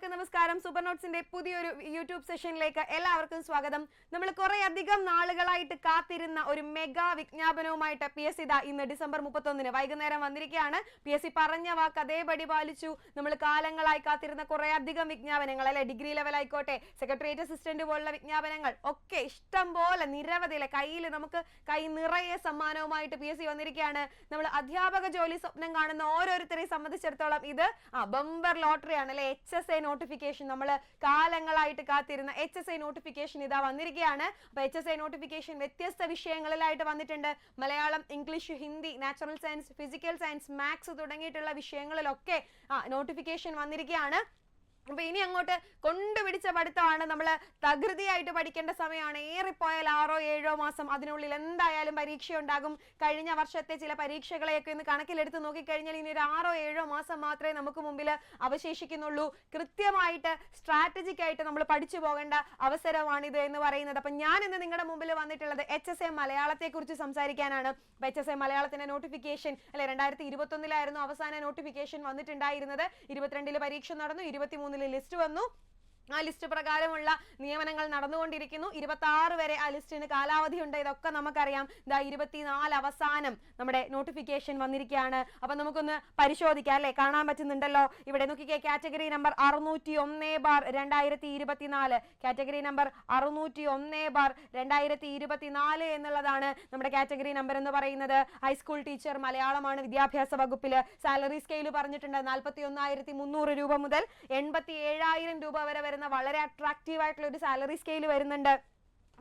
എല്ലാവർക്കും നമസ്കാരം. സൂപ്പർ നോട്ട്സിന്റെ പുതിയൊരു യൂട്യൂബ് സെഷനിലേക്ക് എല്ലാവർക്കും സ്വാഗതം. നമ്മൾ കുറെ അധികം നാളുകളായിട്ട് കാത്തിരുന്ന ഒരു മെഗാ വിജ്ഞാപനവുമായിട്ട് പി എസ് ഇതാ ഇന്ന് ഡിസംബർ മുപ്പത്തൊന്നിന് വൈകുന്നേരം വന്നിരിക്കുകയാണ്. പി എസ് സി പറഞ്ഞ വാക്ക് അതേപടി പാലിച്ചു. നമ്മൾ കാലങ്ങളായി കാത്തിരുന്ന കുറെ അധികം വിജ്ഞാപനങ്ങൾ അല്ലെ? ഡിഗ്രി ലെവൽ ആയിക്കോട്ടെ സെക്രട്ടേറിയറ്റ് അസിസ്റ്റന്റ് പോലുള്ള വിജ്ഞാപനങ്ങൾ ഒക്കെ ഇഷ്ടം പോലെ നിരവധി അല്ലെ? കയ്യിൽ നമുക്ക് കൈ നിറയെ സമ്മാനവുമായിട്ട് പി എസ് സി വന്നിരിക്കുകയാണ്. നമ്മൾ അധ്യാപക ജോലി സ്വപ്നം കാണുന്ന ഓരോരുത്തരെയും സംബന്ധിച്ചിടത്തോളം ഇത് ആ ബമ്പർ ലോട്ടറി ആണ് അല്ലെ? എച്ച് എസ് ഐ നോട്ടിഫിക്കേഷൻ നമ്മൾ കാലങ്ങളായിട്ട് കാത്തിരുന്ന എച്ച് എസ് ഐ നോട്ടിഫിക്കേഷൻ ഇതാ വന്നിരിക്കുകയാണ്. അപ്പൊ എച്ച് എസ് ഐ നോട്ടിഫിക്കേഷൻ വ്യത്യസ്ത വിഷയങ്ങളിലായിട്ട് വന്നിട്ടുണ്ട്. Malayalam English Hindi natural science physical science maths തുടങ്ങിയിട്ടുള്ള വിഷയങ്ങളിലൊക്കെ നോട്ടിഫിക്കേഷൻ വന്നിരിക്കുകയാണ്. അപ്പൊ ഇനി അങ്ങോട്ട് കൊണ്ടുപിടിച്ച പഠിത്തമാണ് നമ്മൾ തകൃതിയായിട്ട് പഠിക്കേണ്ട സമയമാണ്. ഏറിപ്പോയാൽ ആറോ ഏഴോ മാസം അതിനുള്ളിൽ എന്തായാലും പരീക്ഷ ഉണ്ടാകും കഴിഞ്ഞ വർഷത്തെ ചില പരീക്ഷകളെയൊക്കെ ഒന്ന് കണക്കിലെടുത്ത് നോക്കിക്കഴിഞ്ഞാൽ ഇനി ഒരു ആറോ ഏഴോ മാസം മാത്രമേ നമുക്ക് മുമ്പിൽ അവശേഷിക്കുന്നുള്ളൂ. കൃത്യമായിട്ട് സ്ട്രാറ്റജിക് ആയിട്ട് നമ്മൾ പഠിച്ചു പോകേണ്ട അവസരമാണിത് എന്ന് പറയുന്നത്. അപ്പൊ ഞാൻ ഇന്ന് നിങ്ങളുടെ മുമ്പിൽ വന്നിട്ടുള്ളത് എച്ച് എസ് എ മലയാളത്തെ കുറിച്ച് സംസാരിക്കാനാണ് എച്ച് എസ് എ മലയാളത്തിന്റെ നോട്ടിഫിക്കേഷൻ അല്ലെ രണ്ടായിരത്തി ഇരുപത്തി ഒന്നിലായിരുന്നു അവസാന നോട്ടിഫിക്കേഷൻ വന്നിട്ടുണ്ടായിരുന്നത്. ഇരുപത്തിരണ്ടിൽ പരീക്ഷ നടന്നു ഇരുപത്തിമൂന്നിൽ ലിസ്റ്റ് വന്നു. ആ ലിസ്റ്റ് പ്രകാരമുള്ള നിയമനങ്ങൾ നടന്നുകൊണ്ടിരിക്കുന്നു. ഇരുപത്തി ആറ് വരെ ആ ലിസ്റ്റിന് കാലാവധി ഉണ്ട് ഇതൊക്കെ നമുക്കറിയാം. ഇതാ ഇരുപത്തിനാല് അവസാനം നമ്മുടെ നോട്ടിഫിക്കേഷൻ വന്നിരിക്കുകയാണ്. അപ്പൊ നമുക്കൊന്ന് പരിശോധിക്കാം അല്ലെ? കാണാൻ പറ്റുന്നുണ്ടല്ലോ. ഇവിടെ നോക്കിക്കേ കാറ്റഗറി നമ്പർ അറുന്നൂറ്റി ഒന്നേ ബാർ രണ്ടായിരത്തി ഇരുപത്തിനാല് കാറ്റഗറി നമ്പർ അറുന്നൂറ്റി ഒന്നേ ബാർ രണ്ടായിരത്തി ഇരുപത്തിനാല് എന്നുള്ളതാണ് നമ്മുടെ കാറ്റഗറി നമ്പർ എന്ന് പറയുന്നത്. ഹൈസ്കൂൾ ടീച്ചർ മലയാളമാണ് വിദ്യാഭ്യാസ വകുപ്പിൽ. സാലറി സ്കെയിൽ പറഞ്ഞിട്ടുണ്ട്. നാൽപ്പത്തി ഒന്നായിരത്തി മുന്നൂറ് രൂപ മുതൽ എൺപത്തി ഏഴായിരം രൂപ വരെ വരുന്ന വളരെ അട്രാക്റ്റീവ് ആയിട്ടുള്ള ഒരു സാലറി സ്കെയിൽ വരുന്നുണ്ട്.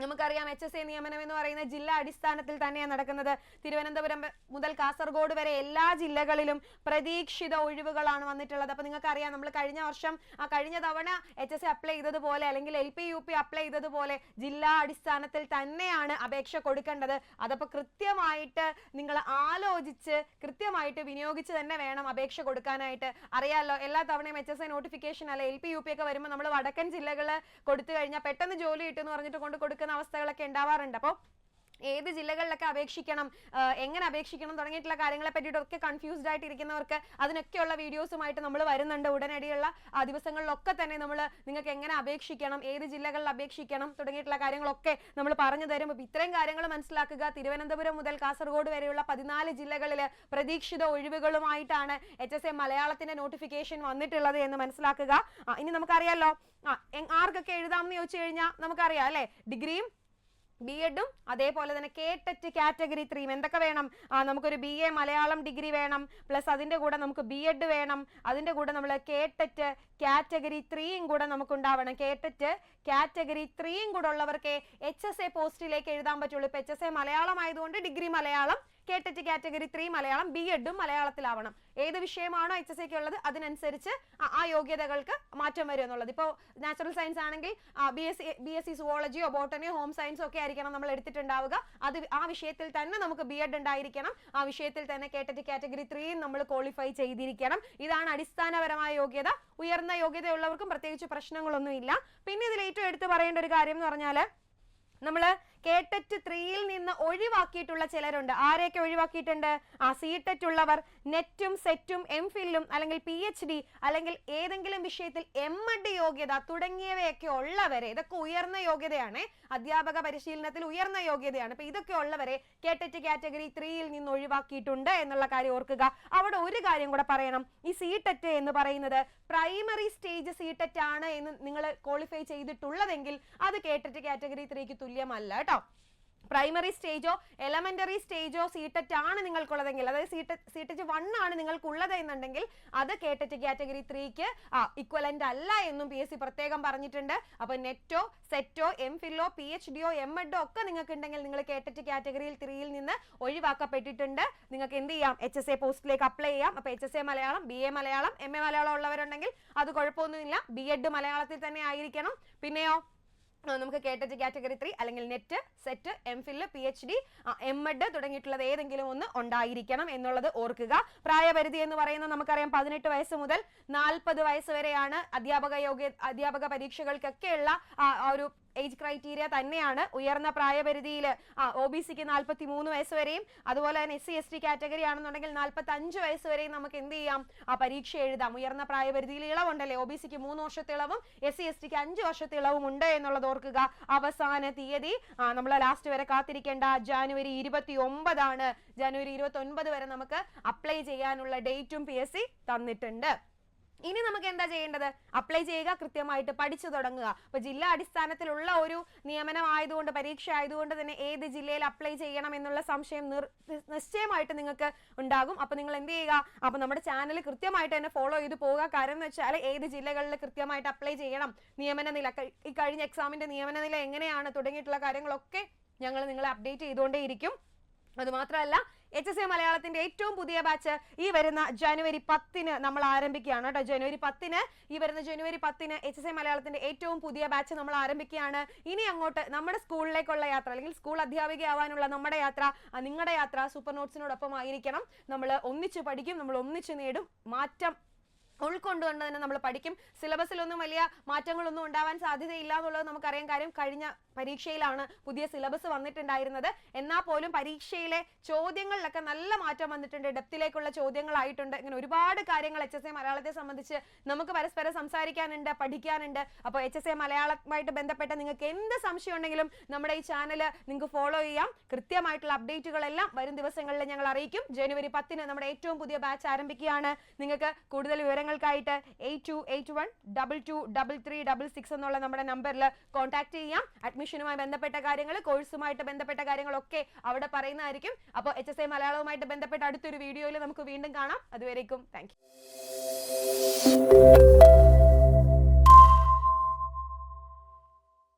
നമുക്കറിയാം എച്ച് എസ് എ നിയമനം എന്ന് പറയുന്ന ജില്ലാ അടിസ്ഥാനത്തിൽ തന്നെയാണ് നടക്കുന്നത്. തിരുവനന്തപുരം മുതൽ കാസർഗോഡ് വരെ എല്ലാ ജില്ലകളിലും പ്രതീക്ഷിത ഒഴിവുകളാണ് വന്നിട്ടുള്ളത്. അപ്പൊ നിങ്ങൾക്കറിയാം നമ്മൾ കഴിഞ്ഞ വർഷം ആ കഴിഞ്ഞ തവണ എച്ച് എസ് എ അപ്ലൈ ചെയ്തതുപോലെ അല്ലെങ്കിൽ L P U P apply ചെയ്തതുപോലെ ജില്ലാ അടിസ്ഥാനത്തിൽ തന്നെയാണ് അപേക്ഷ കൊടുക്കേണ്ടത്. അതപ്പോ കൃത്യമായിട്ട് നിങ്ങൾ ആലോചിച്ച് കൃത്യമായിട്ട് വിനിയോഗിച്ച് തന്നെ വേണം അപേക്ഷ കൊടുക്കാനായിട്ട്. അറിയാമല്ലോ എല്ലാ തവണയും എച്ച് എസ് എ നോട്ടിഫിക്കേഷൻ അല്ലെ എൽ പി യു പി ഒക്കെ വരുമ്പോൾ നമ്മൾ വടക്കൻ ജില്ലകൾ കൊടുത്തു കഴിഞ്ഞാൽ പെട്ടെന്ന് ജോലി കിട്ടുമെന്ന് പറഞ്ഞിട്ട് കൊണ്ട് കൊടുക്കുന്ന അവസ്ഥകളൊക്കെ ഉണ്ടാവാറുണ്ട്. അപ്പോൾ ഏത് ജില്ലകളിലൊക്കെ അപേക്ഷിക്കണം എങ്ങനെ അപേക്ഷിക്കണം തുടങ്ങിയിട്ടുള്ള കാര്യങ്ങളെ പറ്റിയിട്ടൊക്കെ കൺഫ്യൂസ്ഡ് ആയിട്ട് ഇരിക്കുന്നവർക്ക് അതിനൊക്കെയുള്ള വീഡിയോസുമായിട്ട് നമ്മൾ വരുന്നുണ്ട്. ഉടനടിയുള്ള ആ ദിവസങ്ങളിലൊക്കെ തന്നെ നമ്മൾ നിങ്ങൾക്ക് എങ്ങനെ അപേക്ഷിക്കണം ഏത് ജില്ലകളിൽ അപേക്ഷിക്കണം തുടങ്ങിയിട്ടുള്ള കാര്യങ്ങളൊക്കെ നമ്മൾ പറഞ്ഞു തരും. അപ്പോൾ ഇത്രയും കാര്യങ്ങൾ മനസ്സിലാക്കുക. തിരുവനന്തപുരം മുതൽ കാസർഗോഡ് വരെയുള്ള പതിനാല് ജില്ലകളിൽ പ്രതീക്ഷിത ഒഴിവുകളുമായിട്ടാണ് എച്ച് എസ് എ മലയാളത്തിന്റെ നോട്ടിഫിക്കേഷൻ വന്നിട്ടുള്ളത് എന്ന് മനസ്സിലാക്കുക. ഇനി നമുക്കറിയാലോ. ആർക്കൊക്കെ എഴുതാമെന്ന് ചോദിച്ചു കഴിഞ്ഞാൽ നമുക്കറിയാം അല്ലെ? ഡിഗ്രിയും ബി എഡും അതേപോലെ തന്നെ കേട്ടറ്റ് കാറ്റഗറി ത്രീയും എന്തൊക്കെ വേണം? നമുക്കൊരു ബി എ മലയാളം ഡിഗ്രി വേണം. പ്ലസ് അതിന്റെ കൂടെ നമുക്ക് ബി എഡ് വേണം. അതിന്റെ കൂടെ നമ്മൾ കേട്ടറ്റ് കാറ്റഗറി ത്രീയും കൂടെ നമുക്ക് ഉണ്ടാവണം കേട്ടറ്റ് കാറ്റഗറി ത്രീയും കൂടെ ഉള്ളവർക്ക് എച്ച് എസ് എ പോസ്റ്റിലേക്ക് എഴുതാൻ പറ്റുള്ളൂ. ഇപ്പം എച്ച് എസ് എ മലയാളം ആയതുകൊണ്ട് degree Malayalam KTET category three Malayalam B എഡും മലയാളത്തിലാവണം. ഏത് വിഷയമാണോ എച്ച് എസ് എക്ക് ഉള്ളത് അതിനനുസരിച്ച് ആ- യോഗ്യതകൾക്ക് മാറ്റം വരും എന്നുള്ളത്. ഇപ്പോൾ നാച്ചുറൽ സയൻസ് ആണെങ്കിൽ B S C B S C സുവോളജിയോ ബോട്ടണിയോ ഹോം സയൻസോ ഒക്കെ ആയിരിക്കണം നമ്മൾ എടുത്തിട്ടുണ്ടാവുക. അത് ആ വിഷയത്തിൽ തന്നെ നമുക്ക് ബി എഡ് ഉണ്ടായിരിക്കണം. ആ വിഷയത്തിൽ തന്നെ കേട്ടറ്റ് കാറ്റഗറി ത്രീയും നമ്മൾ ക്വാളിഫൈ ചെയ്തിരിക്കണം. ഇതാണ് അടിസ്ഥാനപരമായ യോഗ്യത. ഉയർന്ന യോഗ്യതയുള്ളവർക്കും പ്രത്യേകിച്ച് പ്രശ്നങ്ങളൊന്നുമില്ല. പിന്നെ ഇതിൽ ഏറ്റവും എടുത്തു പറയേണ്ട ഒരു കാര്യം എന്ന് പറഞ്ഞാൽ നമ്മൾ കേട്ടറ്റ് ത്രീയിൽ നിന്ന് ഒഴിവാക്കിയിട്ടുള്ള ചിലരുണ്ട്. ആരെയൊക്കെ ഒഴിവാക്കിയിട്ടുണ്ട്? ആ സി ടെറ്റ് ഉള്ളവർ നെറ്റും സെറ്റും എം ഫില്ലും അല്ലെങ്കിൽ പി എച്ച് ഡി അല്ലെങ്കിൽ ഏതെങ്കിലും വിഷയത്തിൽ എം എഡ് യോഗ്യത തുടങ്ങിയവയൊക്കെ ഉള്ളവരെ ഇതൊക്കെ ഉയർന്ന യോഗ്യതയാണ്. അധ്യാപക പരിശീലനത്തിൽ ഉയർന്ന യോഗ്യതയാണ്. അപ്പൊ ഇതൊക്കെ ഉള്ളവരെ കേട്ടറ്റ് കാറ്റഗറി ത്രീയിൽ നിന്ന് ഒഴിവാക്കിയിട്ടുണ്ട് എന്നുള്ള കാര്യം ഓർക്കുക. അവിടെ ഒരു കാര്യം കൂടെ പറയണം. ഈ സി ടെറ്റ് എന്ന് പറയുന്നത് പ്രൈമറി സ്റ്റേജ് സി ടെറ്റ് ആണ് എന്ന് നിങ്ങൾ ക്വാളിഫൈ ചെയ്തിട്ടുള്ളതെങ്കിൽ അത് കേട്ടറ്റ് കാറ്റഗറി ത്രീക്ക് തുല്യമല്ല കേട്ടോ. പ്രൈമറി സ്റ്റേജോ എലമെന്ററി സ്റ്റേജോ സീറ്ററ്റ് ആണ് നിങ്ങൾക്കുള്ളതെങ്കിൽ അതായത് സീറ്ററ്റ് സീറ്ററ്റ് വൺ ആണ് നിങ്ങൾക്കുള്ളത് എന്നുണ്ടെങ്കിൽ അത് കേട്ടറ്റ് കാറ്റഗറി ത്രീക്ക് ഇക്വലന്റ് അല്ല എന്നും പി എസ് സി പ്രത്യേകം പറഞ്ഞിട്ടുണ്ട്. അപ്പൊ നെറ്റോ സെറ്റോ എം ഫില്ലോ പി എച്ച് ഡിയോ എം എഡോ ഒക്കെ നിങ്ങൾക്ക് ഉണ്ടെങ്കിൽ നിങ്ങൾ കേട്ടറ്റ് കാറ്റഗറിയിൽ ത്രീയിൽ നിന്ന് ഒഴിവാക്കപ്പെട്ടിട്ടുണ്ട്. നിങ്ങൾക്ക് എന്ത് ചെയ്യാം? എച്ച് എസ് എ പോസ്റ്റിലേക്ക് അപ്ലൈ ചെയ്യാം. അപ്പൊ H S A Malayalam B A Malayalam M A Malayalam ഉള്ളവരുണ്ടെങ്കിൽ അത് കുഴപ്പമൊന്നുമില്ല. ബി എഡ് മലയാളത്തിൽ തന്നെ ആയിരിക്കണം. പിന്നെയോ? നമുക്ക് കേട്ടറ്റ് കാറ്റഗറി ത്രീ അല്ലെങ്കിൽ NET SET M phil P H D M ed തുടങ്ങിയിട്ടുള്ളത് ഏതെങ്കിലും ഒന്ന് ഉണ്ടായിരിക്കണം എന്നുള്ളത് ഓർക്കുക. പ്രായപരിധി എന്ന് പറയുന്നത് നമുക്കറിയാം പതിനെട്ട് വയസ്സ് മുതൽ നാൽപ്പത് വയസ്സ് വരെയാണ് അധ്യാപക യോഗ്യ അധ്യാപക പരീക്ഷകൾക്കൊക്കെയുള്ള ഒരു ഏജ് ക്രൈറ്റീരിയ തന്നെയാണ് ഉയർന്ന പ്രായപരിധിയിൽ ഒ ബി സിക്ക് നാൽപ്പത്തി മൂന്ന് വയസ്സ് വരെയും അതുപോലെ തന്നെ S C S T category ആണെന്നുണ്ടെങ്കിൽ നാൽപ്പത്തി അഞ്ച് വയസ്സ് വരെയും നമുക്ക് എന്ത് ചെയ്യാം? ആ പരീക്ഷ എഴുതാം. ഉയർന്ന പ്രായപരിധിയിൽ ഇളവുണ്ടല്ലേ? ഒ ബി സിക്ക് മൂന്ന് വർഷത്തെ ഇളവും എസ് സി എസ് ടിക്ക് അഞ്ച് വർഷത്തെ ഇളവും ഉണ്ട് എന്നുള്ളത് ഓർക്കുക. അവസാന തീയതി നമ്മൾ ലാസ്റ്റ് വരെ കാത്തിരിക്കേണ്ട ജാനുവരി ഇരുപത്തി ഒമ്പതാണ് ജനുവരി ഇരുപത്തി ഒൻപത് വരെ നമുക്ക് അപ്ലൈ ചെയ്യാനുള്ള ഡേറ്റും പി എസ് സി തന്നിട്ടുണ്ട്. ഇനി നമുക്ക് എന്താ ചെയ്യേണ്ടത്? അപ്ലൈ ചെയ്യുക കൃത്യമായിട്ട് പഠിച്ചു തുടങ്ങുക. അപ്പൊ ജില്ലാ അടിസ്ഥാനത്തിലുള്ള ഒരു നിയമനം ആയതുകൊണ്ട് പരീക്ഷ ആയതുകൊണ്ട് തന്നെ ഏത് ജില്ലയിൽ അപ്ലൈ ചെയ്യണം എന്നുള്ള സംശയം നിശ്ചയമായിട്ട് നിങ്ങൾക്ക് ഉണ്ടാകും. അപ്പൊ നിങ്ങൾ എന്ത് ചെയ്യുക? അപ്പൊ നമ്മുടെ ചാനൽ കൃത്യമായിട്ട് തന്നെ ഫോളോ ചെയ്ത് പോവുക. കാരണം എന്ന് വെച്ചാൽ ഏത് ജില്ലകളിൽ കൃത്യമായിട്ട് അപ്ലൈ ചെയ്യണം? നിയമന നില ഈ കഴിഞ്ഞ എക്സാമിന്റെ നിയമന നില എങ്ങനെയാണ്? തുടങ്ങിയിട്ടുള്ള കാര്യങ്ങളൊക്കെ ഞങ്ങൾ നിങ്ങളെ അപ്ഡേറ്റ് ചെയ്തുകൊണ്ടേയിരിക്കും. അത് മാത്രമല്ല എച്ച് എസ് എ മലയാളത്തിന്റെ ഏറ്റവും പുതിയ ബാച്ച് ഈ വരുന്ന ജനുവരി പത്തിന് നമ്മൾ ആരംഭിക്കുകയാണ് കേട്ടോ. ജനുവരി പത്തിന് ഈ വരുന്ന ജനുവരി പത്തിന് എച്ച് എസ് എ മലയാളത്തിന്റെ ഏറ്റവും പുതിയ ബാച്ച് നമ്മൾ ആരംഭിക്കുകയാണ്. ഇനി അങ്ങോട്ട് നമ്മുടെ സ്കൂളിലേക്കുള്ള യാത്ര അല്ലെങ്കിൽ സ്കൂൾ അധ്യാപികയാവാനുള്ള നമ്മുടെ യാത്ര നിങ്ങളുടെ യാത്ര സൂപ്പർ നോട്ട്സിനോടൊപ്പം ആയിരിക്കണം. നമ്മൾ ഒന്നിച്ച് പഠിക്കും നമ്മൾ ഒന്നിച്ച് നേടും. മാറ്റം ഉൾക്കൊണ്ടുകൊണ്ട് തന്നെ നമ്മൾ പഠിക്കും. സിലബസിലൊന്നും വലിയ മാറ്റങ്ങളൊന്നും ഉണ്ടാവാൻ സാധ്യതയില്ല എന്നുള്ളത് നമുക്കറിയാം കാര്യം കഴിഞ്ഞ പരീക്ഷയിലാണ് പുതിയ സിലബസ് വന്നിട്ടുണ്ടായിരുന്നത്. എന്നാൽ പോലും പരീക്ഷയിലെ ചോദ്യങ്ങളിലൊക്കെ നല്ല മാറ്റം വന്നിട്ടുണ്ട്. ഡെപ്തിലേക്കുള്ള ചോദ്യങ്ങളായിട്ടുണ്ട്. ഇങ്ങനെ ഒരുപാട് കാര്യങ്ങൾ എച്ച് എസ് എ മലയാളത്തെ സംബന്ധിച്ച് നമുക്ക് പരസ്പരം സംസാരിക്കാനുണ്ട് പഠിക്കാനുണ്ട്. അപ്പോൾ എച്ച് എസ് എ മലയാളമായിട്ട് ബന്ധപ്പെട്ട നിങ്ങൾക്ക് എന്ത് സംശയം ഉണ്ടെങ്കിലും നമ്മുടെ ഈ ചാനൽ നിങ്ങൾക്ക് ഫോളോ ചെയ്യാം. കൃത്യമായിട്ടുള്ള അപ്ഡേറ്റുകളെല്ലാം വരും ദിവസങ്ങളിൽ ഞങ്ങൾ അറിയിക്കും. ജനുവരി പത്തിന് നമ്മുടെ ഏറ്റവും പുതിയ ബാച്ച് ആരംഭിക്കുകയാണ്. നിങ്ങൾക്ക് കൂടുതൽ വിവരങ്ങൾക്കായിട്ട് eight two eight one double two double three double six എന്നുള്ള നമ്മുടെ നമ്പറിൽ കോൺടാക്ട് ചെയ്യാം. അഡ്മിഷനുമായി ബന്ധപ്പെട്ട കാര്യങ്ങൾ കോഴ്സുമായിട്ട് ബന്ധപ്പെട്ട കാര്യങ്ങളൊക്കെ അവിടെ പറയുന്നതായിരിക്കും. അപ്പോൾ എച്ച് എസ് ഐ മലയാളവുമായിട്ട് ബന്ധപ്പെട്ട അടുത്തൊരു വീഡിയോയിൽ നമുക്ക് വീണ്ടും കാണാം. അതുവരേക്കും. താങ്ക്